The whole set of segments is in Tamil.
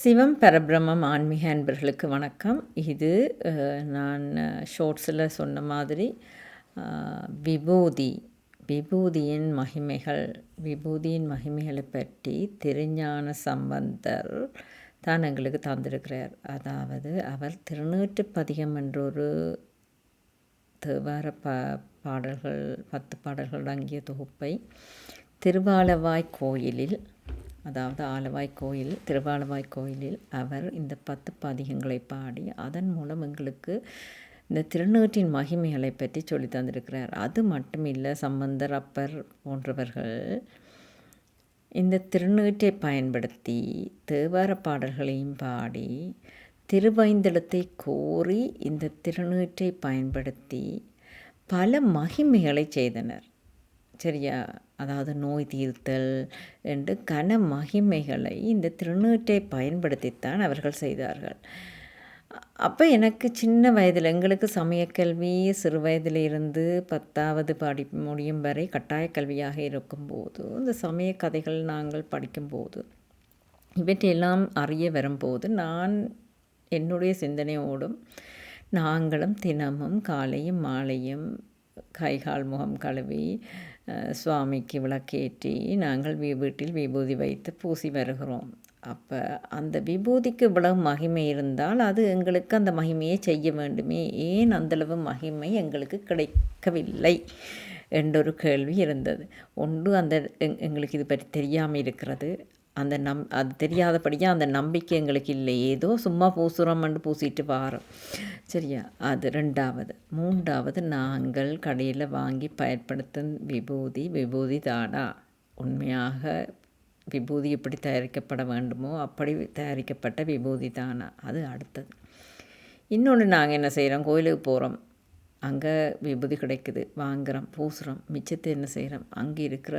சிவம் பரபிரமம் ஆன்மீக அன்பர்களுக்கு வணக்கம். இது நான் ஷோர்ட்ஸில் சொன்ன மாதிரி விபூதி விபூதியின் மகிமைகள் விபூதியின் மகிமைகளை பற்றி திருஞான சம்பந்தர் தான் எங்களுக்கு தந்திருக்கிறார். அதாவது அவர் திருநூற்று பதிகம் என்றொரு தேவார ப பாடல்கள் பத்து பாடல்கள் அடங்கிய தொகுப்பை திருவாலவாய் கோயிலில் அதாவது ஆலவாய் கோயில் திருவாலவாய் கோயிலில் அவர் இந்த பத்து பதிகங்களை பாடி அதன் மூலம் எங்களுக்கு இந்த திருநூற்றின் மகிமைகளை பற்றி சொல்லி தந்திருக்கிறார். அது மட்டுமில்லை சம்பந்தர் அப்பர் போன்றவர்கள் இந்த திருநீற்றை பயன்படுத்தி தேவார பாடல்களையும் பாடி திருவைந்தளத்தை கோரி இந்த திருநீற்றை பயன்படுத்தி பல மகிமைகளை செய்தனர். சரியா அதாவது நோய் தீர்த்தல் என்று கன மகிமைகளை இந்த திருநீட்டை பயன்படுத்தித்தான் அவர்கள் செய்தார்கள். அப்போ எனக்கு சின்ன வயதில் எங்களுக்கு சமயக்கல்வி சிறு வயதில் இருந்து பத்தாவது படி முடியும் வரை கட்டாய கல்வியாக இருக்கும்போது இந்த சமய கதைகள் நாங்கள் படிக்கும்போது இவற்றையெல்லாம் அறிய வரும்போது நான் என்னுடைய சிந்தனையோடும் நாங்களும் தினமும் காலையும் மாலையும் கைகால் முகம் கழுவி சுவாமிக்கு விளக்கேற்றி நாங்கள் வீட்டில் விபூதி வைத்து பூசி வருகிறோம். அப்போ அந்த விபூதிக்கு இவ்வளவு மகிமை இருந்தால் அது எங்களுக்கு அந்த மகிமையை செய்ய வேண்டுமே. ஏன் அந்தளவு மகிமை எங்களுக்கு கிடைக்கவில்லை என்றொரு கேள்வி இருந்தது. ஒன்று அந்த எங்- எங்களுக்கு இது பற்றி தெரியாமல் இருக்கிறது. அந்த நம் அது தெரியாதபடியாக அந்த நம்பிக்கை எங்களுக்கு இல்லை. ஏதோ சும்மா பூசுகிறோம்னு பூசிட்டு வாரோம். சரியா? அது ரெண்டாவது. மூன்றாவது நாங்கள் கடையில் வாங்கி பயன்படுத்தும் விபூதி விபூதி தானா? உண்மையாக விபூதி எப்படி தயாரிக்கப்பட வேண்டுமோ அப்படி தயாரிக்கப்பட்ட விபூதி தானா? அது அடுத்தது. இன்னொன்று நாங்கள் என்ன செய்கிறோம் கோயிலுக்கு போகிறோம் அங்கே விபூதி கிடைக்குது. வாங்குகிறோம் பூசுகிறோம் மிச்சத்தை என்ன செய்கிறோம் அங்கே இருக்கிற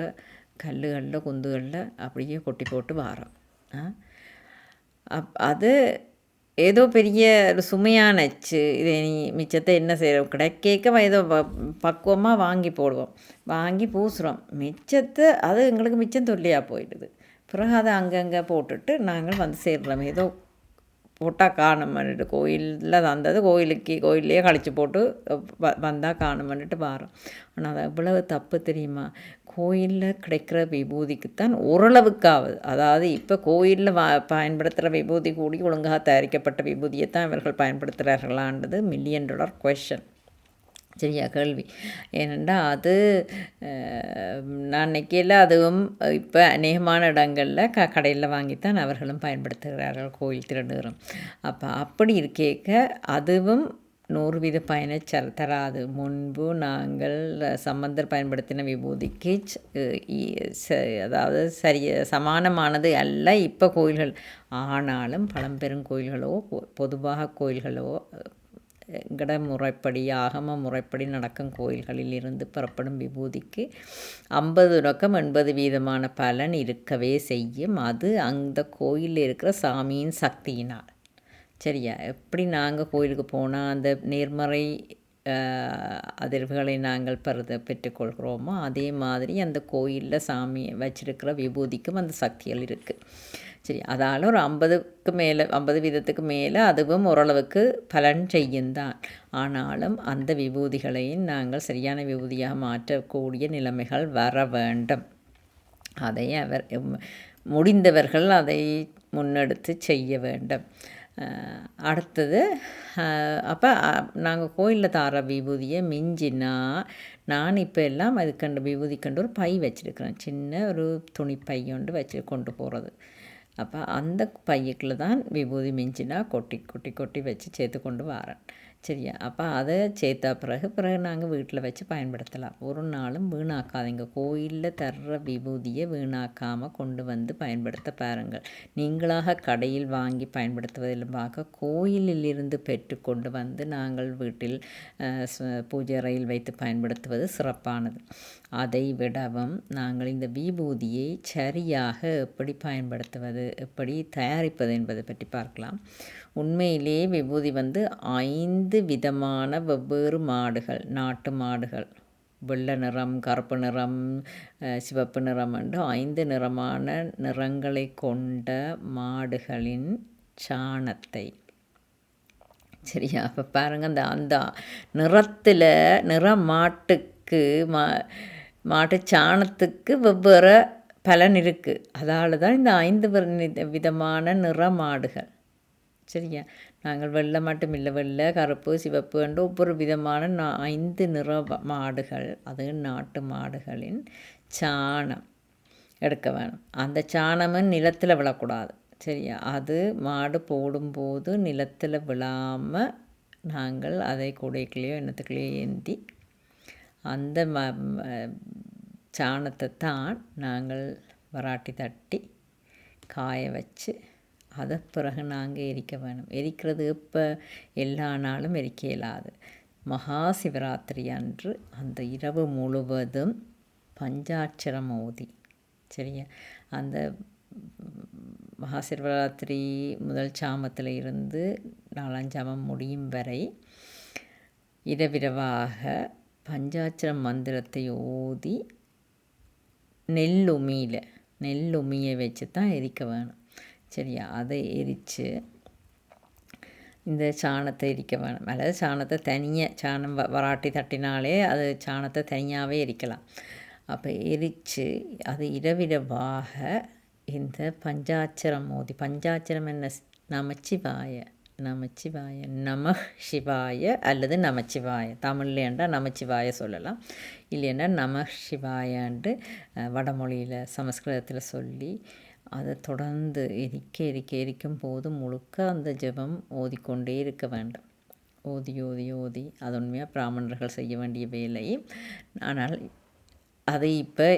கல்லுகளில் குந்துகளில் அப்படியே கொட்டி போட்டு வாரோம் ஆ? அப் அது ஏதோ பெரிய ஒரு சுமையானச்சு இதை நீ மிச்சத்தை என்ன செய்கிறோம் கிடைக்கேக்க ஏதோ பக்குவமாக வாங்கி போடுவோம் வாங்கி பூசுகிறோம் மிச்சத்தை அது எங்களுக்கு மிச்சம் தொல்லையாக போயிடுது பிறகு அதை அங்கங்கே போட்டுட்டு நாங்கள் வந்து சேர்றோம் ஏதோ போட்டால் காணுமன்னுட்டு கோயிலில் தந்தது கோயிலுக்கு கோயிலையே கழிச்சு போட்டு வ வந்தால் காணுமன்னுட்டு வாரோம் ஆனால் அது எவ்வளவு தப்பு தெரியுமா கோயிலில் கிடைக்கிற விபூதிக்குத்தான் ஓரளவுக்காவது. அதாவது இப்போ கோயிலில் வா பயன்படுத்துகிற விபூதி கூடி ஒழுங்காக தயாரிக்கப்பட்ட விபூதியை தான் இவர்கள் பயன்படுத்துகிறார்களான்றது மில்லியன் டாலர் கொஷன் சரியா கேள்வி. ஏனென்றால் அது நான் நினைக்கையில் அதுவும் இப்போ அநேகமான இடங்களில் க கடையில் வாங்கித்தான் அவர்களும் பயன்படுத்துகிறார்கள் கோயில் திருநீரும் அப்போ அப்படி இருக்கேக்க அதுவும் நூறு வீத பயனை ச தராது. முன்பு நாங்கள் சம்பந்தர் பயன்படுத்தின விபூதிக்கு ச- அதாவது சரிய சமானமானது அல்ல இப்போ கோயில்கள். ஆனாலும் பழம்பெரும் கோயில்களோ பொதுவாக கோயில்களோ கட முறைப்படி ஆகம முறைப்படி நடக்கும் கோயில்களில் இருந்து புறப்படும் விபூதிக்கு ஐம்பது ரொக்கம் எண்பது வீதமான பலன் இருக்கவே செய்யும். அது அந்த கோயிலில் இருக்கிற சாமியின் சக்தியினால். சரியா? எப்படி நாங்கள் கோயிலுக்கு போனால் அந்த நேர்மறை அதிர்வுகளை நாங்கள் பெறுத பெற்றுக்கொள்கிறோமோ அதே மாதிரி அந்த கோயிலில் சாமி வச்சிருக்கிற விபூதிக்கும் அந்த சக்திகள் இருக்குது சரி அதால் ஒரு ஐம்பதுக்கு மேலே ஐம்பது வீதத்துக்கு மேலே அதுவும் ஓரளவுக்கு பலன் செய்யும் தான். ஆனாலும் அந்த விபூதிகளையும் நாங்கள் சரியான விபூதியாக மாற்றக்கூடிய நிலைமைகள் வர வேண்டும். அதை அவர் முடிந்தவர்கள் அதை முன்னெடுத்து செய்ய வேண்டும். அடுத்தது அப்போ நாங்கள் கோயிலில் தார விபூதியை மிஞ்சினா நான் இப்போ எல்லாம் அதுக்கண்டு விபூதி கண்டு ஒரு பை வச்சுருக்கிறேன். சின்ன ஒரு துணி பை வச்சு கொண்டு போகிறது அப்போ அந்த பையக்கில் தான் விபூதி மிஞ்சினா கொட்டி கொட்டி கொட்டி வச்சு சேர்த்து கொண்டு வரேன். சரியா? அப்போ அதை சேர்த்தா பிறகு பிறகு நாங்கள் வீட்டில் வச்சு பயன்படுத்தலாம். ஒரு நாளும் வீணாக்காதீங்க. கோயிலில் தர்ற விபூதியை வீணாக்காமல் கொண்டு வந்து பயன்படுத்த பாருங்கள். நீங்களாக கடையில் வாங்கி பயன்படுத்துவதிலும் பார்க்க கோயிலிலிருந்து பெற்றுக்கொண்டு வந்து நாங்கள் வீட்டில் பூஜை அறையில் வைத்து பயன்படுத்துவது சிறப்பானது. அதை விடவும் நாங்கள் இந்த விபூதியை சரியாக எப்படி பயன்படுத்துவது எப்படி தயாரிப்பது என்பதை பற்றி பார்க்கலாம். உண்மையிலேயே விபூதி வந்து ஐந்து விதமான வெவ்வேறு மாடுகள் நாட்டு மாடுகள். வெள்ளை நிறம் கருப்பு நிறம் சிவப்பு நிறம் என்று ஐந்து நிறமான நிறங்களை கொண்ட மாடுகளின் சாணத்தை. சரியா? அப்போ பாருங்கள் அந்த அந்த நிறத்தில் நிற மாட்டுக்கு மா மாட்டு சாணத்துக்கு வெவ்வேறு பலன் இருக்குது அதால் தான் இந்த ஐந்து விதமான நிற மாடுகள். சரியா? நாங்கள் வெள்ளை மட்டும் இல்லை வெள்ளை கருப்பு சிவப்பு என்று ஒவ்வொரு விதமான நா ஐந்து நிற மாடுகள். அது நாட்டு மாடுகளின் சாணம் எடுக்க வேணும். அந்த சாணமும் நிலத்தில் விழக்கூடாது. சரியா? அது மாடு போடும்போது நிலத்தில் விழாமல் நாங்கள் அதை கூடைக்குள்ளேயோ என்னத்துக்குள்ளேயோ ஏந்தி அந்த ம சாணத்தை தான் நாங்கள் வராட்டி தட்டி காய வச்சு அதை பிறகு நாங்கள் எரிக்க வேணும் எரிக்கிறது இப்போ எல்லா நாளும் எரிக்க இயலாது. மகா சிவராத்திரி அன்று அந்த இரவு முழுவதும் பஞ்சாட்சரம் ஓதி சரியா? அந்த மகா சிவராத்திரி முதல் சாமத்தில் இருந்து நாலஞ்சாமம் முடியும் வரை இரவிரவாக பஞ்சாட்சர மந்திரத்தை ஓதி நெல்லுமியில் நெல்லுமியை வச்சு தான் எரிக்க வேணும். சரியா? அதை எரித்து இந்த சாணத்தை எரிக்க வேணும். அல்லது சாணத்தை தனியாக சாணம் வ வராட்டி தட்டினாலே அது சாணத்தை தனியாகவே எரிக்கலாம். அப்போ எரித்து அது இரவிரவாக இந்த பஞ்சாட்சரம் மோதி பஞ்சாட்சரம் என்ன? நமச்சிவாய நமச்சிவாய நம சிவாய அல்லது நமச்சிவாய. தமிழ்லேண்டா நமச்சிவாய சொல்லலாம். இல்லைன்னா நம சிவாயான்ட்டு வடமொழியில் சமஸ்கிருதத்தில் சொல்லி அதை தொடர்ந்து எரிக்க எரிக்க எரிக்கும் போது முழுக்க அந்த ஜெபம் ஓதிக்கொண்டே இருக்க வேண்டும். ஓதி ஓதி ஓதி அது உண்மையாக பிராமணர்கள் செய்ய வேண்டிய வேலை. ஆனால் அதை இப்போ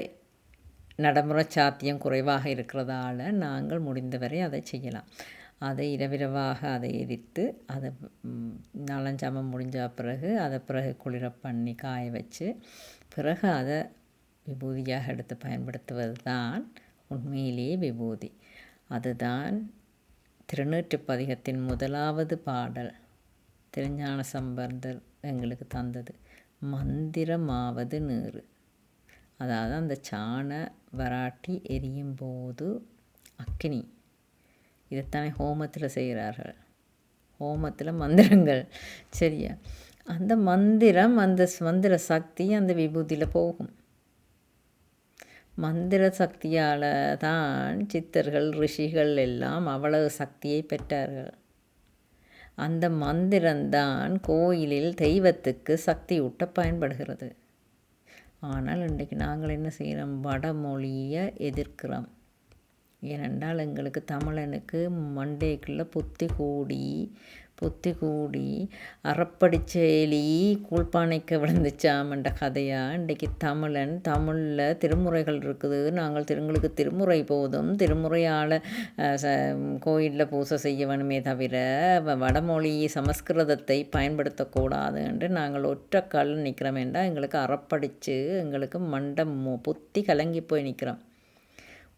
நடைமுறை சாத்தியம் குறைவாக இருக்கிறதால நாங்கள் முடிந்தவரை அதை செய்யலாம். அதை இரவிரவாக அதை எரித்து அதை நலஞ்சாமம் முடிஞ்ச பிறகு அதை பிறகு குளிர பண்ணி காய வச்சு பிறகு அதை விபூதியாக எடுத்து பயன்படுத்துவது தான் உண்மையிலேயே விபூதி. அதுதான் திருநூற்று பதிகத்தின் முதலாவது பாடல். திருஞான சம்பந்தர் எங்களுக்கு தந்தது. மந்திரமாவது நீறு. அதாவது அந்த சாண வராட்டி எரியும் போது அக்னி. இதைத்தானே ஹோமத்தில் செய்கிறார்கள். ஹோமத்தில் மந்திரங்கள். சரியா? அந்த மந்திரம் அந்த மந்திர சக்தி அந்த விபூதியில் போகும். மந்திர சக்தியால் தான் சித்தர்கள் ரிஷிகள் எல்லாம் அவ்வளவு சக்தியை பெற்றார்கள். அந்த மந்திரம்தான் கோயிலில் தெய்வத்துக்கு சக்தி ஊட்ட பயன்படுகிறது. ஆனால் இன்றைக்கு நாங்கள் என்ன செய்கிறோம்? வடமொழியை எதிர்க்கிறோம். ஏனென்றால் எங்களுக்கு தமிழனுக்கு மண்டேக்குள்ளே புத்தி கூடி புத்தி கூடி அறப்படிச்சேலி கூழ்பானைக்கு விழுந்துச்சாமன்ற கதையாக இன்றைக்கு தமிழன் தமிழில் திருமுறைகள் இருக்குது. நாங்கள் திருங்களுக்கு திருமுறை போதும். திருமுறையால் கோயிலில் பூசை செய்ய வேணுமே தவிர வடமொழி சமஸ்கிருதத்தை பயன்படுத்தக்கூடாது என்று நாங்கள் ஒற்றை நிற்கிறோம் என்றால் எங்களுக்கு அறப்படித்து எங்களுக்கு மண்டம் புத்தி கலங்கி போய் நிற்கிறோம்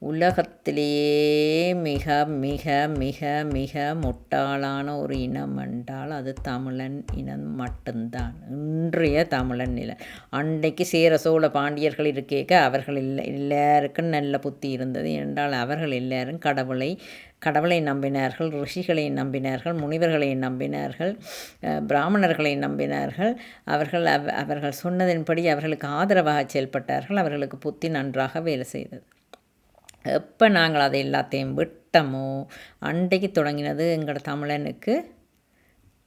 உலகத்திலேயே மிக மிக மிக மிக முட்டாளான ஒரு இனம் என்றால் அது தமிழன் இனம் மட்டும்தான். இன்றைய தமிழன் நிலை. அன்றைக்கு சேர சோழ பாண்டியர்கள் இருக்கேக்க அவர்கள் இல்லை எல்லாருக்கும் நல்ல புத்தி இருந்தது என்றால் அவர்கள் எல்லாரும் கடவுளை கடவுளை நம்பினார்கள் ரிஷிகளை நம்பினார்கள் முனிவர்களை நம்பினார்கள் பிராமணர்களை நம்பினார்கள். அவர்கள் அவர்கள் சொன்னதின்படி அவர்களுக்கு ஆதரவாக செயல்பட்டார்கள். அவர்களுக்கு புத்தி நன்றாக வேலை செய்தது. எப்போ நாங்கள் அதை எல்லாத்தையும் விட்டமோ அன்றைக்கு தொடங்கினது எங்களோட தமிழனுக்கு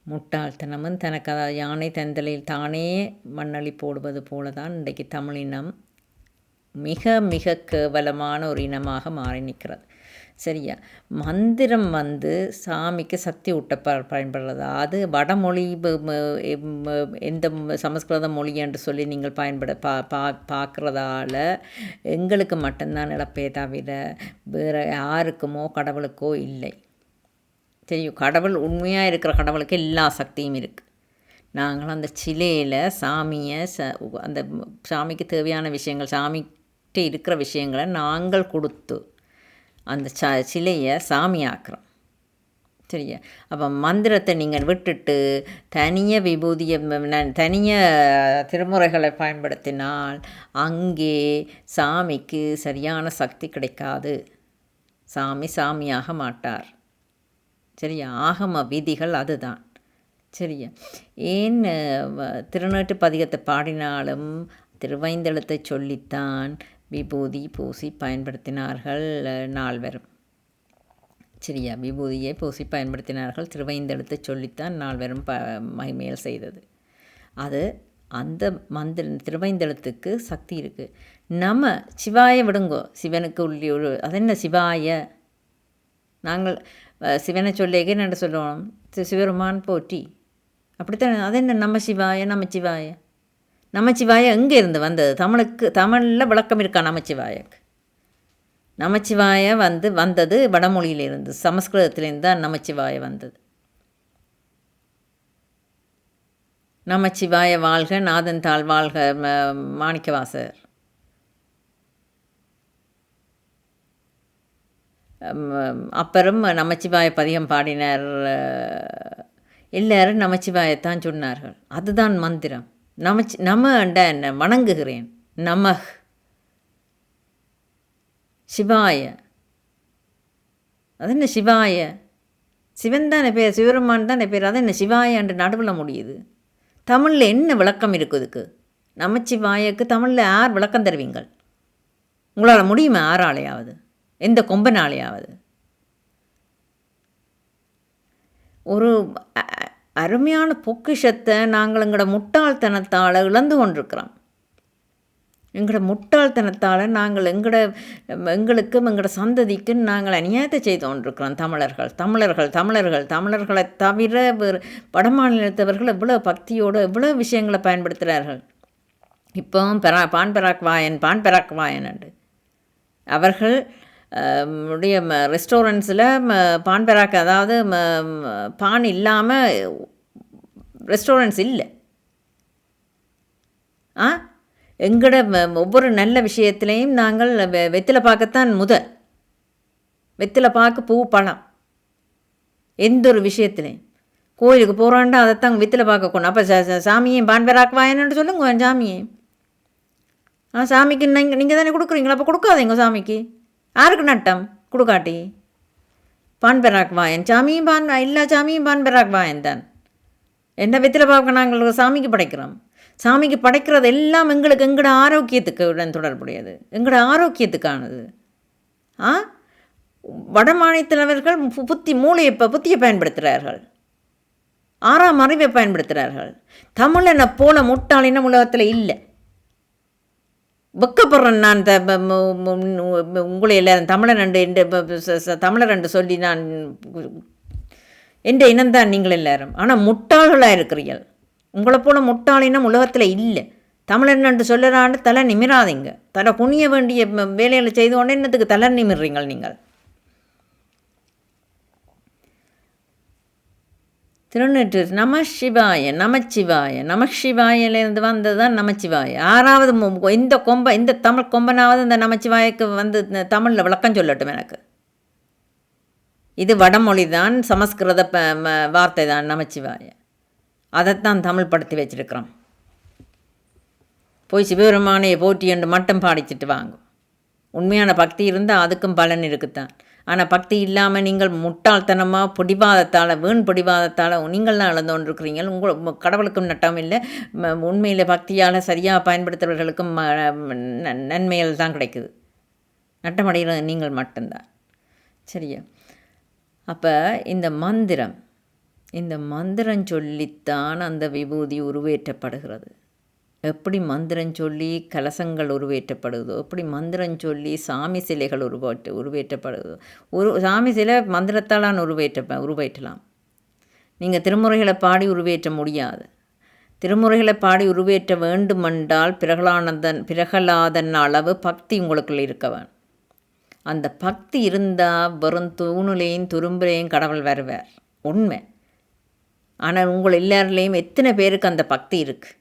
முட்டாள்தனமும் தனக்கு அதாவது யானை தந்தலையில் தானே மண்ணளி போடுவது போல தான் இன்றைக்கு தமிழினம் மிக மிக கேவலமான ஒரு இனமாக மாறி நிற்கிறது. சரியா? மந்திரம் வந்து சாமிக்கு சக்தி ஊட்ட ப பயன்படுறது. அது வடமொழி எந்த சமஸ்கிருத மொழி என்று சொல்லி நீங்கள் பயன்பட பா பா பார்க்குறதால எங்களுக்கு மட்டும்தான் இழப்பே தவிர வேறு யாருக்குமோ கடவுளுக்கோ இல்லை. தெரியும்? கடவுள் உண்மையாக இருக்கிற கடவுளுக்கு எல்லா சக்தியும் இருக்குது நாங்கள் அந்த சிலையில் சாமியை ச அந்த சாமிக்கு தேவையான விஷயங்கள் சாமிகிட்ட இருக்கிற விஷயங்களை நாங்கள் கொடுத்து அந்த ச சிலையை சாமி ஆக்குறோம். சரியா? அப்போ மந்திரத்தை நீங்கள் விட்டுட்டு தனிய விபூதியை தனிய திருமுறைகளை பயன்படுத்தினால் அங்கே சாமிக்கு சரியான சக்தி கிடைக்காது. சாமி சாமியாக மாட்டார். சரியா? ஆகம விதிகள் அதுதான். சரியா? ஏன் திருநாட்டு பதிகத்தை பாடினாலும் திருவைந்தளத்தை சொல்லித்தான் விபூதி பூசி பயன்படுத்தினார்கள் நால்வர் சரியா விபூதியை பூசி பயன்படுத்தினார்கள். திருவைந்தெடுத்து சொல்லித்தான் நால்வரும் ப மகிமையில் செய்தது. அது அந்த மந்திர திருவைந்தெழுத்துக்கு சக்தி இருக்குது நம்ம சிவாய விடுங்கோ சிவனுக்கு உள்ளி ஒரு அது என்ன சிவாய? நாங்கள் சிவனை சொல்லேக்கே என்ன சொல்லுவோம். சிவருமான் போற்றி. அப்படித்தான் அது என்ன நம்ம சிவாய நம்ம சிவாய? நமச்சிவாய எங்கே இருந்து வந்தது? தமிழுக்கு தமிழில் விளக்கம் இருக்கா நமச்சிவாயக்கு? நமச்சிவாய வந்து வந்தது வடமொழியிலிருந்து சமஸ்கிருதத்திலேருந்து தான் நமச்சிவாய வந்தது. நமச்சிவாய வாழ்க நாதன் தாழ் வாழ்க மாணிக்கவாசர். அப்புறம் நமச்சிவாய பதிகம் பாடினார் எல்லாரும் நமச்சிவாயத்தான் சொன்னார்கள். அதுதான் மந்திரம். நமச்சு நம அண்ட என்ன? வணங்குகிறேன். நமஹ். சிவாய. அது என்ன சிவாய? சிவன் தானே பேர் சிவருமான் தான் பேர் அதான் என்ன சிவாய என்று நடுவில் முடியுது. தமிழில் என்ன விளக்கம் இருக்குதுக்கு நமச்சிவாயக்கு தமிழில் யார் விளக்கம் தருவீங்கள்? உங்களால் முடியுமா ஆறாலையாவது எந்த கொம்பனாலையாவது ஒரு அருமையான பொக்கிஷத்தை நாங்கள் எங்களோட முட்டாள்தனத்தால் இழந்து கொண்டிருக்கிறோம். எங்களோட முட்டாள்தனத்தால் நாங்கள் எங்களோட எங்களுக்கும் எங்களோட சந்ததிக்கும் நாங்கள் அநியாயத்தை செய்து கொண்டிருக்கிறோம் தமிழர்கள். தமிழர்கள் தமிழர்கள் தமிழர்களை தவிர வேறு வடமாநிலத்தவர்கள் எவ்வளோ பக்தியோடு எவ்வளோ விஷயங்களை பயன்படுத்துகிறார்கள். இப்போவும் பெரா பான்பெராக் வாயன் பான் பெராக் வாயன் அவர்கள் உடைய ரெஸ்டாரண்ட்ஸில் பான் பெராக் அதாவது பான் இல்லாமல் ரெஸ்டாரண்ட்ஸ் இல்லை. ஆ? எங்களோட ஒவ்வொரு நல்ல விஷயத்துலேயும் நாங்கள் வெத்தில பார்க்கத்தான் முதல் வெத்தில பார்க்க பூ பழம். எந்த ஒரு விஷயத்துலையும். கோயிலுக்கு போகிறான்டா அதைத்தான் வெத்தில பார்க்கணும் அப்போ சாமியை பான் பெராக் சொல்லுங்க சாமியை ஆ சாமிக்கு நீங்கள் நீங்கள் தானே கொடுக்குறீங்களா? அப்போ கொடுக்காதீங்க சாமிக்கு. யாருக்கு நட்டம் குடுகாட்டி பான் பெராக் வாயன் சாமியும் பான் எல்லா சாமியும் பான் பெராக் வாயன் தான் என்ன வித்தில் பார்க்க நாங்கள் சாமிக்கு படைக்கிறோம் சாமிக்கு படைக்கிறது எல்லாம் எங்களுக்கு எங்களோட ஆரோக்கியத்துக்கு உடன் தொடர்புடையது எங்களோட ஆரோக்கியத்துக்கானது ஆ வட மாநிலத்தினவர்கள் புத்தி மூளையை புத்தியை பயன்படுத்துகிறார்கள் ஆறாம் அறிவை பயன்படுத்துகிறார்கள் தமிழனை போல முட்டாளினம் உலகத்தில் இல்லை வெக்கப்படுறேன் நான் த உங்களை எல்லாரும். தமிழர் ரெண்டு என்று தமிழர் ரெண்டு சொல்லி நான் என்ற இனம்தான் நீங்கள் எல்லாரும். ஆனால் முட்டாள்களாக இருக்கிறீர்கள். உங்களை போல முட்டாளினம் உலகத்தில் இல்லை. தமிழன் என்று சொல்லலான்னு தலை நிமிராதீங்க. தலை குனிய வேண்டிய வேலைகளை செய்து கொண்டு என்னத்துக்கு தலை நிமிடுறீங்க நீங்கள். திருநெற்று நம சிவாய நமச்சிவாய. நமசிவாயிலேருந்து வந்தது தான் நமச்சிவாய. ஆறாவது இந்த கொம்ப இந்த தமிழ் கொம்பனாவது இந்த நமச்சிவாயக்கு வந்து தமிழில் விளக்கம் சொல்லட்டும் எனக்கு. இது வடமொழி தான் சமஸ்கிருத வார்த்தை தான் நமச்சிவாய. அதைத்தான் தமிழ் படுத்தி வச்சிருக்கிறோம். போய் சிவபெருமானையை போட்டி என்று மட்டும் பாடிச்சிட்டு வாங்கும். உண்மையான பக்தி இருந்தால் அதுக்கும் பலன் இருக்குத்தான். ஆனால் பக்தி இல்லாமல் நீங்கள் முட்டாள்தனமாக பிடிவாதத்தால் வீண் பிடிவாதத்தால் நீங்கள் தான் இழந்து கொண்டிருக்கிறீங்க உங்கள் கடவுளுக்கும் நட்டம் இல்லை. உண்மையில் பக்தியால் சரியாக பயன்படுத்துகிறவர்களுக்கும் நன்மைகள் தான் கிடைக்குது. நட்டமடைகிறது நீங்கள் மட்டும்தான். சரியா? அப்போ இந்த மந்திரம் இந்த மந்திரம் சொல்லித்தான் அந்த விபூதி உருவேற்றப்படுகிறது. எப்படி மந்திரம் சொல்லி கலசங்கள் உருவேற்றப்படுதோ எப்படி மந்திரம் சொல்லி சாமி சிலைகள் உருவாட்டு உருவேற்றப்படுதோ ஒரு சாமி சிலை மந்திரத்தாலான் உருவேற்ற உருவேற்றலாம். நீங்கள் திருமுறைகளை பாடி உருவேற்ற முடியாது. திருமுறைகளை பாடி உருவேற்ற வேண்டுமென்றால் பிரகலானந்தன் பிரகலாதன் அளவு பக்தி உங்களுக்குள்ள இருக்கவன் அந்த பக்தி இருந்தால் வெறும் தூணுலையும் துரும்புலையும் கடவுள் வருவார். உண்மை. ஆனால் உங்கள் எல்லாருலேயும் எத்தனை பேருக்கு அந்த பக்தி இருக்குது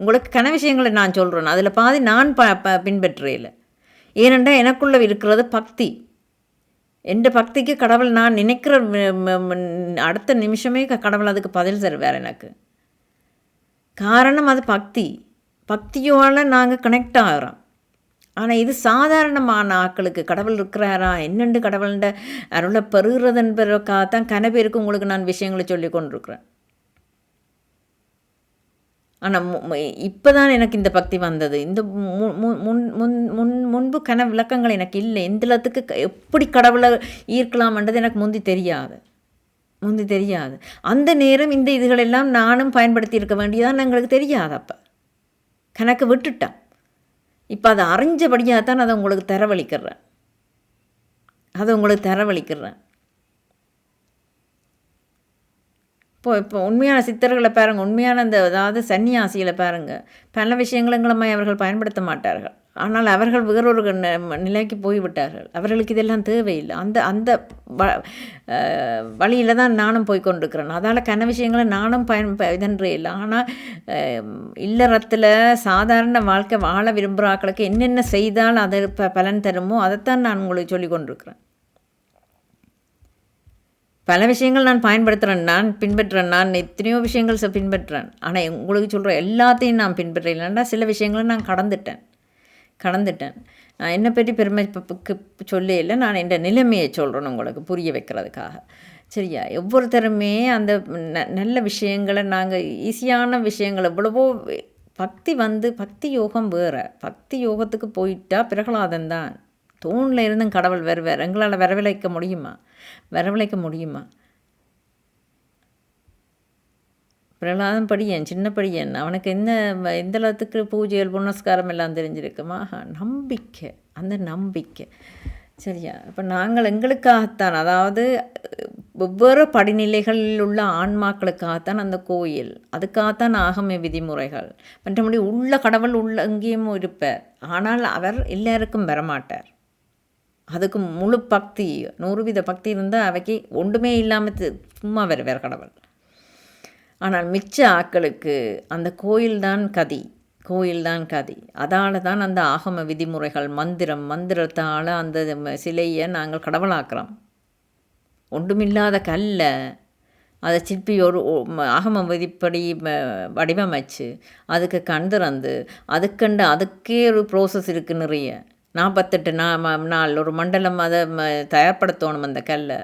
உங்களுக்கு கன விஷயங்களை நான் சொல்கிறேன் அதில் பாதி நான் ப ப பின்பற்றுறையில் ஏனென்றால் எனக்குள்ளே இருக்கிறது பக்தி. எந்த பக்திக்கு கடவுள் நான் நினைக்கிற அடுத்த நிமிஷமே கடவுள் அதுக்கு பதில் தருவார் எனக்கு. காரணம் அது பக்தி. பக்தியோட நாங்கள் கனெக்ட் ஆகிறோம். ஆனால் இது சாதாரணமான ஆக்களுக்கு கடவுள் இருக்கிறாரா? என்னென்று கடவுள்கிட்ட அருளை பெறுகிறதுன்றதுக்காக தான் கன பேருக்கு உங்களுக்கு நான் விஷயங்களை சொல்லி கொண்டிருக்கிறேன். ஆனால் இப்போ தான் எனக்கு இந்த பக்தி வந்தது. இந்த முன் முன் முன் முன்பு கன விளக்கங்கள் எனக்கு இல்லை. எந்தளத்துக்கு எப்படி கடவுளை ஈர்க்கலாம்ன்றது எனக்கு முந்தி தெரியாது. முந்தி தெரியாது. அந்த நேரம் இந்த இதுகளெல்லாம் நானும் பயன்படுத்தி இருக்க வேண்டியதான் எங்களுக்கு தெரியாது அப்போ. கணக்கு விட்டுட்டேன். இப்போ அதை அறிஞ்சபடியாக தான் அதை உங்களுக்கு தரவழிக்கிறேன். அதை உங்களுக்கு தரவழிக்கிறேன். இப்போ இப்போ உண்மையான சித்தர்களை பாருங்கள் உண்மையான அந்த அதாவது சன்னியாசிகளை பாருங்கள் பல விஷயங்களுங்களுமே அவர்கள் பயன்படுத்த மாட்டார்கள். ஆனால் அவர்கள் வேறொரு நிலைக்கு போய்விட்டார்கள். அவர்களுக்கு இதெல்லாம் தேவையில்லை. அந்த அந்த வழியில் தான் நானும் போய் கொண்டிருக்கிறேன். அதால் கன விஷயங்களை நானும் பயன் இதன்றே இல்லை. ஆனால் இல்லறத்தில் சாதாரண வாழ்க்கை வாழ விரும்புகிறாக்களுக்கு என்னென்ன செய்தால் அது பலன் தருமோ அதைத்தான் நான் உங்களுக்கு சொல்லி கொண்டிருக்கிறேன். பல விஷயங்கள் நான் பயன்படுத்துகிறேன் நான் பின்பற்றுறேன் நான் எத்தனையோ விஷயங்கள் பின்பற்றுறேன். ஆனால் உங்களுக்கு சொல்கிற எல்லாத்தையும் நான் பின்பற்றலைன்னா சில விஷயங்களை நான் கடந்துட்டேன். கடந்துட்டேன். நான் என்னை பற்றி பெருமை சொல்லி இல்லை. நான் என் நிலைமையை சொல்கிறேன் உங்களுக்கு புரிய வைக்கிறதுக்காக. சரியா? ஒவ்வொருத்தருமே அந்த ந நல்ல விஷயங்களை நாங்கள் ஈஸியான விஷயங்கள் எவ்வளவோ பக்தி வந்து பக்தி யோகம் வேறு. பக்தி யோகத்துக்கு போயிட்டா பிரகலாதன் தான். தூணில் இருந்தும் கடவுள் வருவார் எங்களால் வரவழைக்க முடியுமா? வரவழைக்க முடியுமா? பிரகலாதம் படியன் சின்ன படியன். அவனுக்கு என்ன எந்த அளவுக்கு பூஜைகள் புனஸ்காரம் எல்லாம் தெரிஞ்சிருக்குமா? நம்பிக்கை. அந்த நம்பிக்கை. சரியா? இப்போ நாங்கள் எங்களுக்காகத்தான் அதாவது வெவ்வேறு படிநிலைகளில் உள்ள ஆன்மாக்களுக்காகத்தான் அந்த கோயில். அதுக்காகத்தான் ஆகம விதிமுறைகள். மற்றபடி உள்ள கடவுள் உள்ள எங்கேயும் இருப்பார். ஆனால் அவர் எல்லாருக்கும் வரமாட்டார். அதுக்கு முழு பக்தி நூறு வித பக்தி இருந்தால் அவைக்கு ஒன்றுமே இல்லாமல் சும்மா வருவார் கடவுள். ஆனால் மிச்ச ஆக்களுக்கு அந்த கோயில்தான் கதி கோயில்தான் கதி. அதால் தான் அந்த ஆகம விதிமுறைகள் மந்திரம் மந்திரத்தால் அந்த சிலையை நாங்கள் கடவுளாக்குறோம். ஒன்றுமில்லாத கல்லை அதை சிற்பி ஒரு அகம விதிப்படி வடிவமைச்சு அதுக்கு கண் திறந்து அதுக்கண்டு அதுக்கே ஒரு ப்ரோசஸ் இருக்குது நிறைய. நாற்பத்தெட்டு நா நாள் ஒரு மண்டலம் அதை தயார்படுத்தணும் அந்த கல்லை.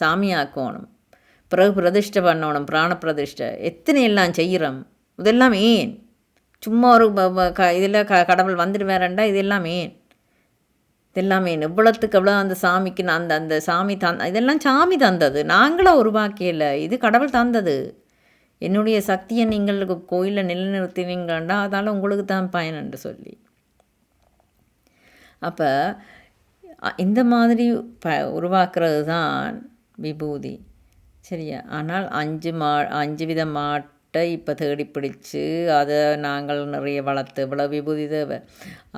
சாமியாக்கணும். பிறகு பிரதிஷ்டை பண்ணணும் பிராண பிரதிஷ்டை. எத்தனை எல்லாம் செய்கிறோம்? இதெல்லாம் ஏன்? சும்மா ஒரு க இதில் க கடவுள் வந்துடுவேறண்டா இதெல்லாம் ஏன்? இதெல்லாம் ஏன்? எவ்வளோத்துக்கு எவ்வளோ அந்த சாமிக்கு நான் அந்த அந்த சாமி தந் இதெல்லாம் சாமி தந்தது. நாங்களும் உருவாக்கியல இது கடவுள் தந்தது. என்னுடைய சக்தியை நீங்கள் கோயிலில் நிலைநிறுத்தினீங்கண்டா? அதால் உங்களுக்கு தான் பயன் என்று சொல்லி. அப்போ இந்த மாதிரி ப உருவாக்குறது தான் விபூதி. சரியா? ஆனால் அஞ்சு மா அஞ்சு வித மாட்டை இப்போ தேடி பிடிச்சி அதை நாங்கள் நிறைய வளர்த்து இவ்வளோ விபூதி தேவை.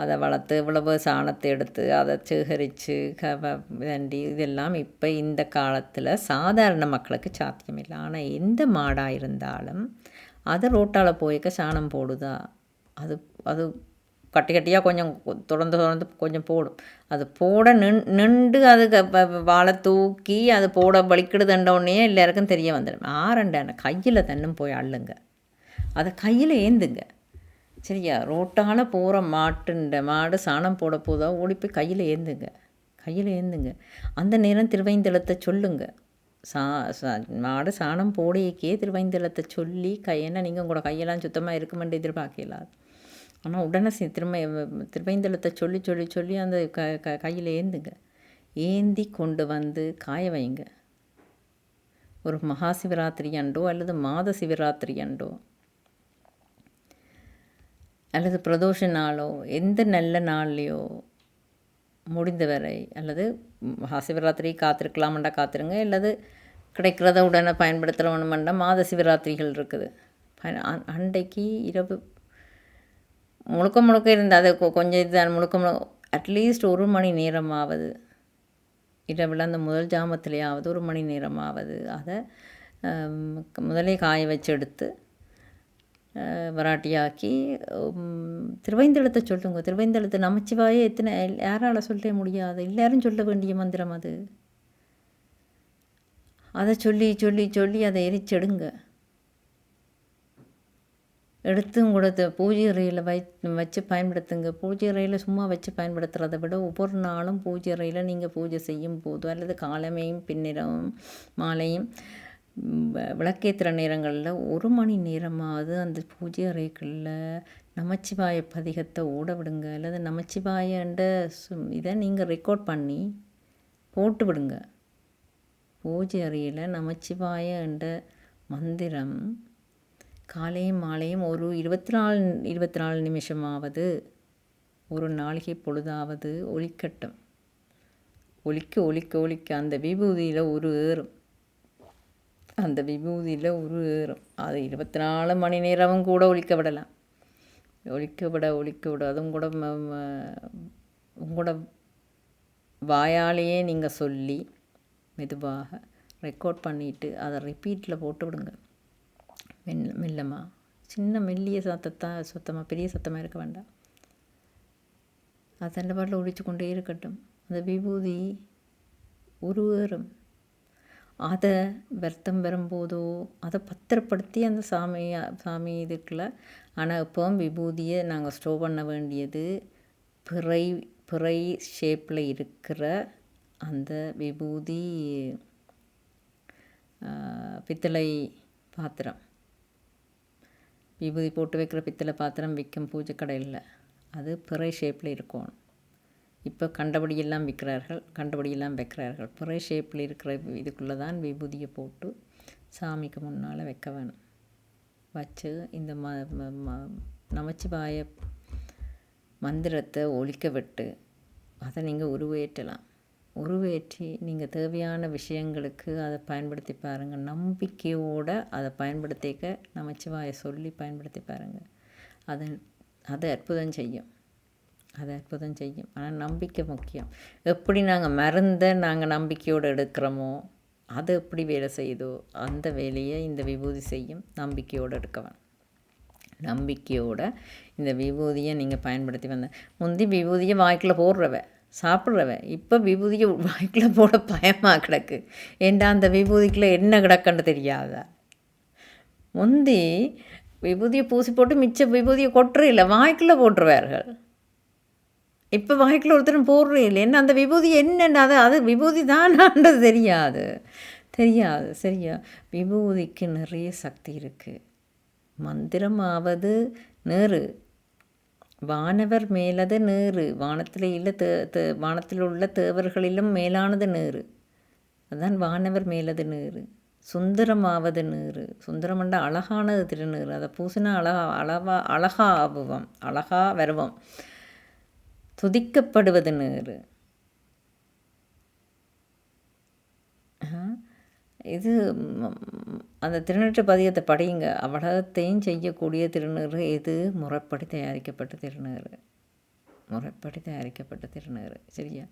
அதை வளர்த்து இவ்வளவு சாணத்தை எடுத்து அதை சேகரித்து க வண்டி இதெல்லாம் இப்போ இந்த காலத்தில் சாதாரண மக்களுக்கு சாத்தியமில்லை. ஆனால் எந்த மாடாக இருந்தாலும் அதை ரோட்டால் போய்க்க சாணம் போடுதா? அது அது கட்டி கட்டியாக கொஞ்சம் தொடர்ந்து தொடர்ந்து கொஞ்சம் போடும். அது போட நின் நின்று அது வாழை தூக்கி அது போட வலிக்கிடுதண்டோடனே எல்லாருக்கும் தெரிய வந்துடும். ஆரண்டான கையில் தன்னும் போய் அள்ளுங்க. அதை கையில் ஏந்துங்க. சரியா? ரோட்டால் போகிற மாட்டுண்ட மாடு சாணம் போட போதோ ஓடி போய் கையில் ஏந்துங்க. கையில் ஏந்துங்க. அந்த நேரம் திருவைந்தளத்தை சொல்லுங்க. சா மாடு சாணம் போடையக்கே திருவைந்தளத்தை சொல்லி கையென்ன நீங்கள் உங்களோட கையெல்லாம் சுத்தமாக இருக்குமென்று எதிர்பார்க்கலாம் ஆனால் உடனே திரும்ப திருவைந்தளத்தை சொல்லி சொல்லி சொல்லி அந்த க க கையில் ஏந்துங்க. ஏந்தி கொண்டு வந்து காய வைங்க. ஒரு மகா சிவராத்திரி அண்டோ அல்லது மாத சிவராத்திரி அண்டோ அல்லது பிரதோஷ நாளோ எந்த நல்ல நாள்லையோ முடிந்தவரை அல்லது மகா சிவராத்திரி காத்திருக்கலாமண்டா காத்திருங்க. அல்லது கிடைக்கிறத உடனே பயன்படுத்தலாமண்டா மாத சிவராத்திரிகள் இருக்குது. அன்றைக்கு இரவு முழுக்க முழுக்க இருந்து அதை கொஞ்சம் இது முழுக்க முழுக்க அட்லீஸ்ட் ஒரு மணி நேரமாவது. இரவில் அந்த முதல் ஜாமத்திலேயாவது ஒரு மணி நேரமாவது அதை முதலே காய வச்சு எடுத்து வராட்டியாக்கி திருவைந்தளத்தை சொல்லுங்க. திருவைந்தளத்தை நமச்சிவாயே எத்தனை யாரால் சொல்ல முடியாது. எல்லாரும் சொல்ல வேண்டிய மந்திரம் அது. அதை சொல்லி சொல்லி சொல்லி அதை எரிச்செடுங்க. எடுத்தும் கொடுத்து பூஜை அறையில் வை வச்சு பயன்படுத்துங்க. பூஜை அறையில் சும்மா வச்சு பயன்படுத்துகிறத விட ஒவ்வொரு நாளும் பூஜை அறையில் நீங்கள் பூஜை செய்யும் போது அல்லது காலமையும் பின்னிரவும் மாலையும் விளக்கேற்றுற நேரங்களில் ஒரு மணி நேரமாவது அந்த பூஜை அறைகளில் நமச்சிவாய பதிகத்தை ஓட விடுங்க. அல்லது நமச்சிவாயன்ற இதை நீங்கள் ரெக்கார்ட் பண்ணி போட்டு விடுங்க. பூஜை அறையில் நமச்சிவாயன்ற மந்திரம் காலையும் மாலையும் ஒரு இருபத்தி நாலு இருபத்தி நாலு நிமிஷமாவது ஒரு நாளிகை பொழுதாவது ஒழிக்கட்டும் ஒழிக்க ஒழிக்க ஒழிக்க அந்த விபூதியில் ஒரு ஏறும். அந்த விபூதியில் ஒரு ஏறும். அது இருபத்தி நாலு மணி நேரமும் கூட ஒழிக்க விடலாம். ஒழிக்க விட ஒழிக்க விட. அதுவும் கூட உங்களோட வாயாலேயே நீங்கள் சொல்லி மெதுவாக ரெக்கார்ட் பண்ணிவிட்டு அதை ரிப்பீட்டில் போட்டு விடுங்க. மெல்ல மெல்லமாக சின்ன மெல்லிய சத்தத்தான் சத்தமாக பெரிய சத்தமாக இருக்க வேண்டாம். அது தண்டை பாட்டில் ஒழிச்சு கொண்டே இருக்கட்டும். அந்த விபூதி உருவேறும் அதை வருத்தம் வரும்போதோ அதை பத்திரப்படுத்தி அந்த சாமி சாமி இதுக்குள்ள ஆனால் இப்போ விபூதியை நாங்கள் ஸ்டோவ் பண்ண வேண்டியது பிறை பிறை ஷேப்பில் இருக்கிற அந்த விபூதி பித்தளை பாத்திரம். விபூதி போட்டு வைக்கிற பித்தளை பாத்திரம் விற்கும் பூஜை கடையில். அது பிறை ஷேப்பில் இருக்கும் இப்போ கண்டபடியெல்லாம் விற்கிறார்கள் கண்டபடியெல்லாம் வைக்கிறார்கள். பிறை ஷேப்பில் இருக்கிற இதுக்குள்ளே தான் விபூதியை போட்டு சாமிக்கு முன்னால் வைக்க வேணும். வச்சு இந்த ம நமச்சிவாய மந்திரத்தை ஒழிக்க விட்டு அதை நீங்கள் உருவேற்றலாம். உருவேற்றி நீங்கள் தேவையான விஷயங்களுக்கு அதை பயன்படுத்தி பாருங்கள் நம்பிக்கையோடு அதை பயன்படுத்திக்க நமச்சிவாயை சொல்லி பயன்படுத்தி பாருங்கள் அது அது அற்புதம் செய்யும். அது அற்புதம் செய்யும். ஆனால் நம்பிக்கை முக்கியம். எப்படி நாங்கள் மருந்தை நாங்கள் நம்பிக்கையோடு எடுக்கிறோமோ அது எப்படி வேலை செய்யுதோ அந்த வேலையை இந்த விபூதி செய்யும் நம்பிக்கையோடு எடுக்கவன். நம்பிக்கையோடு இந்த விபூதியை நீங்கள் பயன்படுத்தி வந்த முந்தி விபூதியை வாய்க்கில் போடுறவ சாப்பிட்றவன். இப்போ விபூதியை வாய்க்கில் போட பயமாக கிடக்கு. ஏண்டா அந்த விபூதிக்குள்ளே என்ன கிடக்குன்னு தெரியாதா. முந்தி விபூதியை பூசி போட்டு மிச்ச விபூதியை கொட்டுற இல்லை வாய்க்குள்ளே போட்டுருவார்கள். இப்போ வாய்க்கில் ஒருத்தரும் போடுறே இல்லை. என்ன அந்த விபூதி என்னென்ன அது? அது விபூதி தானான்றது தெரியாது. தெரியாது சரியா? விபூதிக்கு நிறைய சக்தி இருக்குது மந்திரமாவது நேரு. வானவர் மேலது நேரு வானத்தில் இல்லை தே தே வானத்தில் உள்ள தேவர்களிலும் மேலானது நேரு. அதுதான் வானவர் மேலது நேரு. சுந்தரமாவது நேரு. சுந்தரமண்ட அழகானது திருநீர். அதை பூசினா அழகா அளவா அழகா ஆபுவம் அழகா வருவோம். துதிக்கப்படுவது நேரு. இது அந்த திருநீற்று பதியத்தை படியுங்க. அவலகத்தையும் செய்யக்கூடிய திருநீறு எது? முறைப்படி தயாரிக்கப்பட்ட திருநீறு. முறைப்படி தயாரிக்கப்பட்ட திருநீறு. சரியா?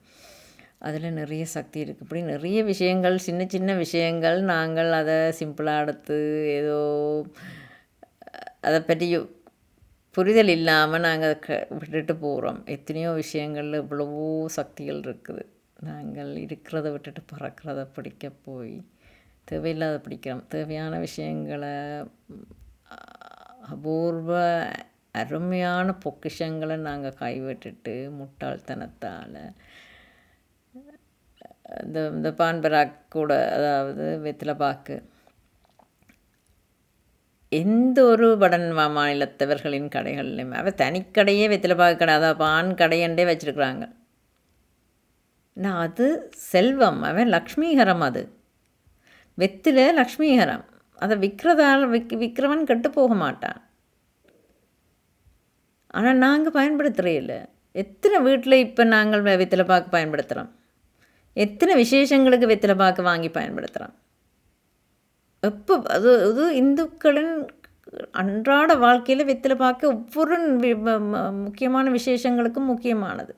அதில் நிறைய சக்தி இருக்குது இப்படி நிறைய விஷயங்கள் சின்ன சின்ன விஷயங்கள் நாங்கள் அதை சிம்பிளாக எடுத்து ஏதோ அதை பற்றி புரிதல் இல்லாமல் நாங்கள் க விட்டுட்டு போகிறோம் எத்தனையோ விஷயங்களில் இவ்வளவோ சக்திகள் இருக்குது. நாங்கள் இருக்கிறத விட்டுட்டு பறக்கிறத பிடிக்க போய் தேவையில்லாத பிடிக்கிறோம். தேவையான விஷயங்களை அபூர்வ அருமையான பொக்கிஷங்களை நாங்கள் கைவிட்டுட்டு முட்டாள்தனத்தால் இந்த இந்த பான்பராக் கூட அதாவது வெத்தில பாக்கு எந்த ஒரு வட மாநிலத்தவர்களின் கடைகள்லையும் அவள் தனிக்கடையே வெத்திலபாக்கு கடை அதாவது பான் கடையண்டே வச்சுருக்குறாங்க. நான் அது செல்வம் அவன் லக்ஷ்மிகரம் அது. வெத்தில லக்ஷ்மீகரம் அதை விற்கிறதால் விக் விற்கிறவன் கெட்டு போக மாட்டான். ஆனால் நாங்கள் பயன்படுத்துகிறே இல்லை எத்தனை வீட்டில் இப்போ நாங்கள் வெத்தில பாக்கு பயன்படுத்துகிறோம் எத்தனை விசேஷங்களுக்கு வெத்தில பாக்கு வாங்கி பயன்படுத்துகிறோம் எப்போ அது இது இந்துக்களின் அன்றாட வாழ்க்கையில் வெத்தில பாக்கு ஒவ்வொரு முக்கியமான விசேஷங்களுக்கும் முக்கியமானது.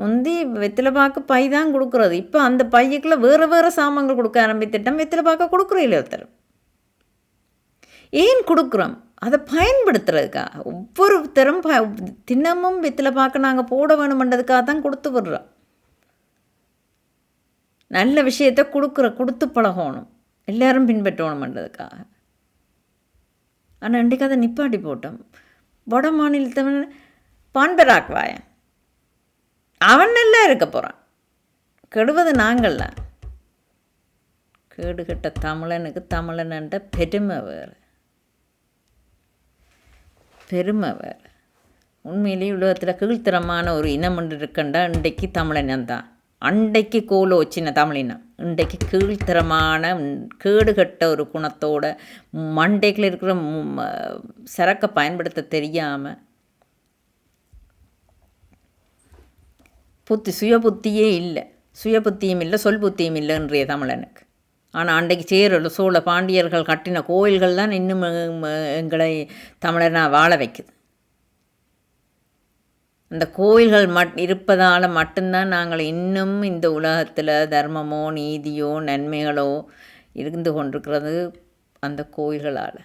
முந்தி வெத்தில பாக்கு பை தான் கொடுக்குறது. இப்போ அந்த பையக்குள்ளே வேறு வேறு சாமான்கள் கொடுக்க ஆரம்பித்திட்டோம். வெத்தில பாக்க கொடுக்குறீங்களே ஒருத்தர். ஏன் கொடுக்குறோம்? அதை பயன்படுத்துறதுக்காக. ஒவ்வொருத்தரும் ப தினமும் வெத்தில பாக்க நாங்கள் போட வேணுமென்றதுக்காக தான் கொடுத்து விடுறோம். நல்ல விஷயத்தை கொடுக்குற கொடுத்து பழகணும். எல்லாரும் பின்பற்றணுமன்றதுக்காக. ஆனால் இன்றைக்கு அதை நிப்பாட்டி போட்டோம். வட மாநிலத்தவன் பான்பராக்குவாயன் அவன் நல்லா இருக்க போகிறான் கெடுவது நாங்கள்ல. கேடு கெட்ட தமிழனுக்கு தமிழன்ன்ற பெருமை வேறு. பெருமை வேறு. உண்மையிலேயே உலகத்தில் கீழ்த்தரமான ஒரு இனம் ஒன்று இருக்கண்டா இன்றைக்கு தமிழினம் தான். அண்டைக்கு கோல வச்சின தமிழினம். இன்றைக்கு கீழ்த்தரமான கேடுகட்ட ஒரு குணத்தோட மண்டைக்கில் இருக்கிற சரக்கை பயன்படுத்த தெரியாமல் புத்தி சுய புத்தியே இல்லை. சுய புத்தியும் இல்லை சொல் புத்தியும் இல்லை தமிழனுக்கு. ஆனால் அன்றைக்கு சேரல் சோழ பாண்டியர்கள் கட்டின கோயில்கள் தான் இன்னும் எங்களை தமிழனாக வாழ வைக்குது. அந்த கோயில்கள் மட் இருப்பதால் மட்டும்தான் நாங்கள் இன்னும் இந்த உலகத்தில் தர்மமோ நீதியோ நன்மைகளோ இருந்து கொண்டிருக்கிறது அந்த கோயில்களால்.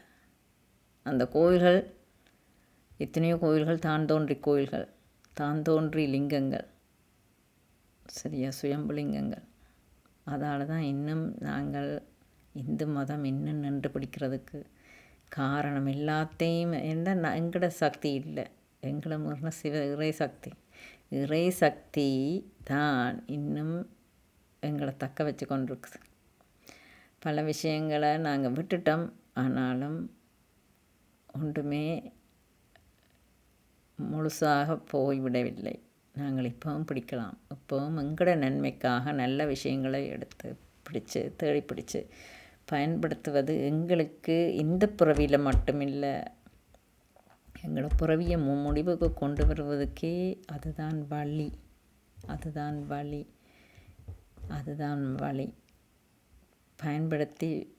அந்த கோயில்கள் எத்தனையோ கோயில்கள் தான் தோன்றி கோயில்கள் தான் தோன்றி லிங்கங்கள். சரியா? சுயம்புலிங்கங்கள். அதால் தான் இன்னும் நாங்கள் இந்து மதம் இன்னும் நின்று பிடிக்கிறதுக்கு காரணம் எல்லாத்தையும் என்ன எங்கட சக்தி இல்லை. எங்களை முறைன சிவ இறை சக்தி. இறை சக்தி தான் இன்னும் எங்களை தக்க வச்சு கொண்டிருக்குது. பல விஷயங்களை நாங்கள் விட்டுட்டோம். ஆனாலும் ஒன்றுமே முழுசாக போய்விடவில்லை நாங்கள் இப்போவும் பிடிக்கலாம். இப்போவும் எங்களோட நன்மைக்காக நல்ல விஷயங்களை எடுத்து பிடிச்சு தேடி பிடிச்சு பயன்படுத்துவது எங்களுக்கு இந்த பிறவியில் மட்டுமில்லை. எங்களை மு முடிவுக்கு கொண்டு வருவதற்கே அதுதான் வழி. அதுதான் வழி. அதுதான் வழி. பயன்படுத்தி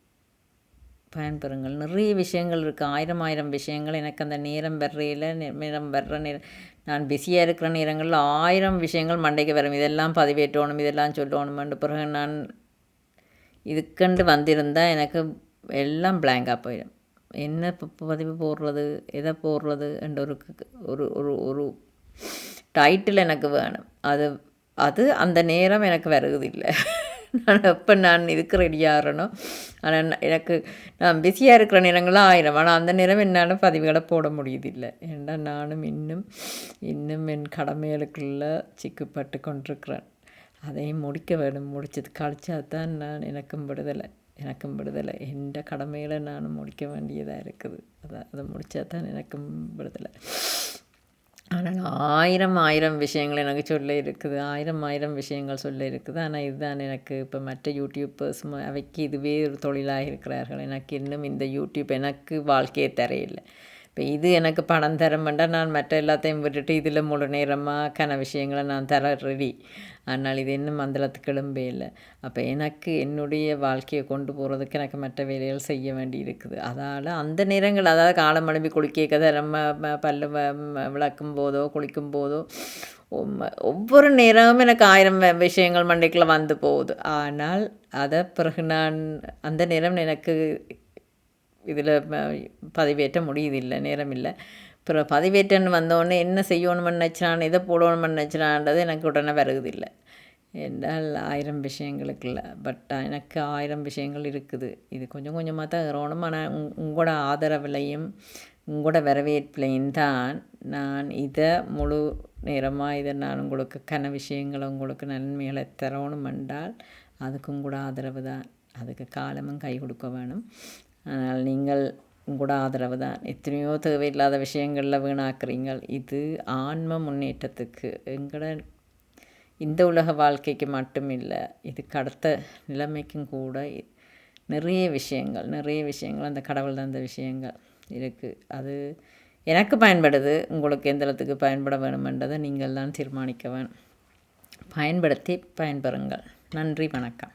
பயன்பெறுங்கள். நிறைய விஷயங்கள் இருக்குது ஆயிரம் ஆயிரம் விஷயங்கள். எனக்கு அந்த நேரம் வர்றையில் நேரம் வர்ற நேரம் நான் பிஸியாக இருக்கிற நேரங்களில் ஆயிரம் விஷயங்கள் மண்டைக்கு வரும். இதெல்லாம் பதிவேற்றணும் இதெல்லாம் சொல்லணுமென்று பிறகு நான் இதுக்கண்டு வந்திருந்தால் எனக்கு எல்லாம் பிளாங்காக போயிடும். என்ன பதிவு போடுறது எதை போடுறது என்ற ஒரு ஒரு ஒரு ஒரு டைட்டில் எனக்கு வேணும். அது அது அந்த நேரம் எனக்கு வருவதில்லை. நான் எப்போ நான் இதுக்கு ரெடியாகிறனோ ஆனால் எனக்கு நான் பிஸியாக இருக்கிற நேரங்களும் ஆயிரம். ஆனால் அந்த நேரம் என்னால் பதிவுகளை போட முடியுதில்லை. ஏன்னா நானும் இன்னும் இன்னும் என் கடமைகளுக்குள்ள சிக்குப்பட்டு கொண்டிருக்கிறேன். அதையும் முடிக்க வேணும். முடிச்சது கழிச்சா தான் நான் எனக்கும் விடுதலை. எனக்கும் விடுதலை. எந்த கடமையில் நானும் முடிக்க வேண்டியதாக இருக்குது. அதை அதை முடித்தா தான் எனக்கும் விடுதலை. ஆனால் ஆயிரம் ஆயிரம் விஷயங்கள் எனக்கு சொல்ல இருக்குது. ஆயிரம் ஆயிரம் விஷயங்கள் சொல்ல இருக்குது. ஆனால் இதுதான் எனக்கு இப்போ மற்ற யூடியூப்பர்ஸ் அவைக்கு இதுவே ஒரு தொழிலாக இருக்கிறார்கள். எனக்கு இன்னும் இந்த யூடியூப் எனக்கு வாழ்க்கையே தரையில்லை இப்போ இது எனக்கு பணம் தர மாட்டேன். நான் மற்ற எல்லாத்தையும் விட்டுட்டு இதில் முழு நேரமாக கன விஷயங்களை நான் தர ரெடி ஆனால் இது இன்னும் மந்திரத்துக்கு எழும்பே இல்லை. அப்போ எனக்கு என்னுடைய வாழ்க்கையை கொண்டு போகிறதுக்கு எனக்கு மற்ற வேலைகள் செய்ய வேண்டி இருக்குது. அதால் அந்த நேரங்கள் அதாவது காலம் அனுப்பி குளிக்க நம்ம பல்லு விளக்கும் போதோ குளிக்கும் போதோ ஒவ்வொரு நேரமும் எனக்கு ஆயிரம் விஷயங்கள் மண்டைக்குள்ளே வந்து போகுது. ஆனால் அதை பிறகு நான் அந்த நேரம் எனக்கு இதில் பதிவேற்ற முடியுதில்லை நேரம் இல்லை அப்புறம் பதிவேற்றன்னு வந்தோடனே என்ன செய்யணும்னு நினச்சினான் எதை போடணும்னு நினச்சினான்றது எனக்கு உடனே வருகுதில்லை என்றால் ஆயிரம் விஷயங்களுக்குள்ள பட் எனக்கு ஆயிரம் விஷயங்கள் இருக்குது. இது கொஞ்சம் கொஞ்சமாக தான் ஏறணும். ஆனால் உங் உங்களோட ஆதரவுலையும் உங்களோட வரவேற்பிலையும் தான் நான் இதை முழு நேரமாக இதை நான் உங்களுக்கு கன விஷயங்களை உங்களுக்கு நன்மைகளை தரணும் என்றால் அதுக்கும் கூட ஆதரவு தான். அதுக்கு காலமும் கை கொடுக்க வேணும். ஆனால் நீங்கள் உங்களோட ஆதரவு தான். எத்தனையோ தேவையில்லாத விஷயங்களில் வீணாக்குறீங்கள். இது ஆன்ம முன்னேற்றத்துக்கு. எங்களோட இந்த உலக வாழ்க்கைக்கு மட்டும் இல்லை இதுக்கு அடுத்த நிலைமைக்கும் கூட நிறைய விஷயங்கள் நிறைய விஷயங்கள் அந்த கடவுள் தந்த விஷயங்கள் இருக்குது அது எனக்கு பயன்படுது. உங்களுக்கு எந்த இடத்துக்கு பயன்பட வேணுமென்றதை நீங்கள் தான் தீர்மானிக்க வேணும். பயன்படுத்தி பயன்பெறுங்கள். நன்றி வணக்கம்.